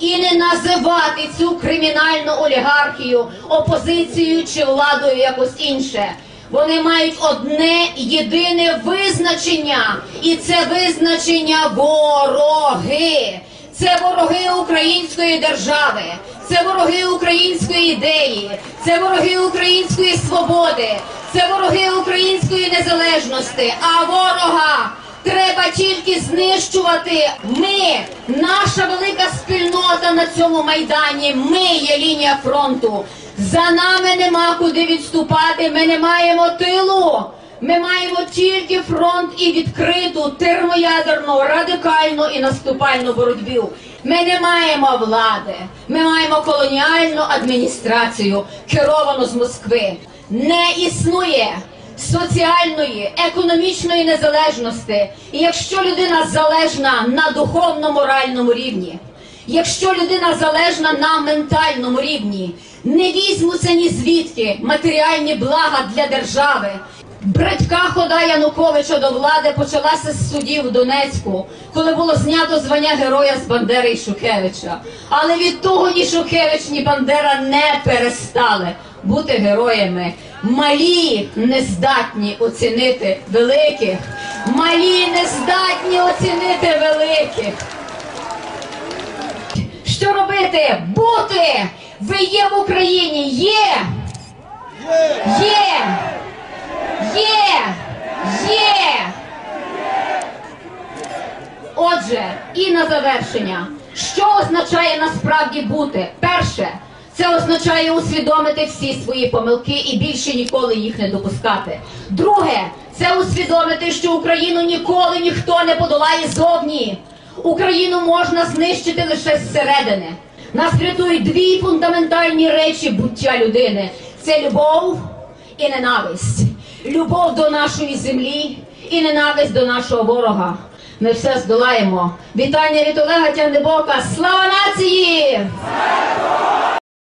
і не називати цю кримінальну олігархію опозицією чи владою якось інше. Вони мають одне єдине визначення, і це визначення вороги. Це вороги української держави, це вороги української ідеї, це вороги української свободи, це вороги української незалежності. А ворога тільки знищувати. Ми, наша велика спільнота на цьому майдані. Ми є лінія фронту. За нами нема куди відступати. Ми не маємо тилу. Ми маємо тільки фронт і відкриту термоядерну, радикальну і наступальну боротьбу. Ми не маємо влади. Ми маємо колоніальну адміністрацію, керовану з Москви. Не існує соціальної, економічної незалежності. І якщо людина залежна на духовно-моральному рівні, якщо людина залежна на ментальному рівні, не візьмуться ні звідки матеріальні блага для держави. Братька хода Януковича до влади почалася з судів в Донецьку, коли було знято звання героя з Бандери і Шухевича. Але від того ні Шухевич, ні Бандера не перестали бути героями. Малі не здатні оцінити великих, малі не здатні оцінити великих. Що робити? Бути! Ви є в Україні! Є! Є! Є! Є! Отже, і на завершення, що означає насправді бути? Перше, це означає усвідомити всі свої помилки і більше ніколи їх не допускати. Друге, це усвідомити, що Україну ніколи ніхто не подолає зовні. Україну можна знищити лише зсередини. Нас рятують дві фундаментальні речі буття людини: це любов і ненависть. Любов до нашої землі і ненависть до нашого ворога. Ми все здолаємо. Вітання від Олега Тягнебока. Слава нації!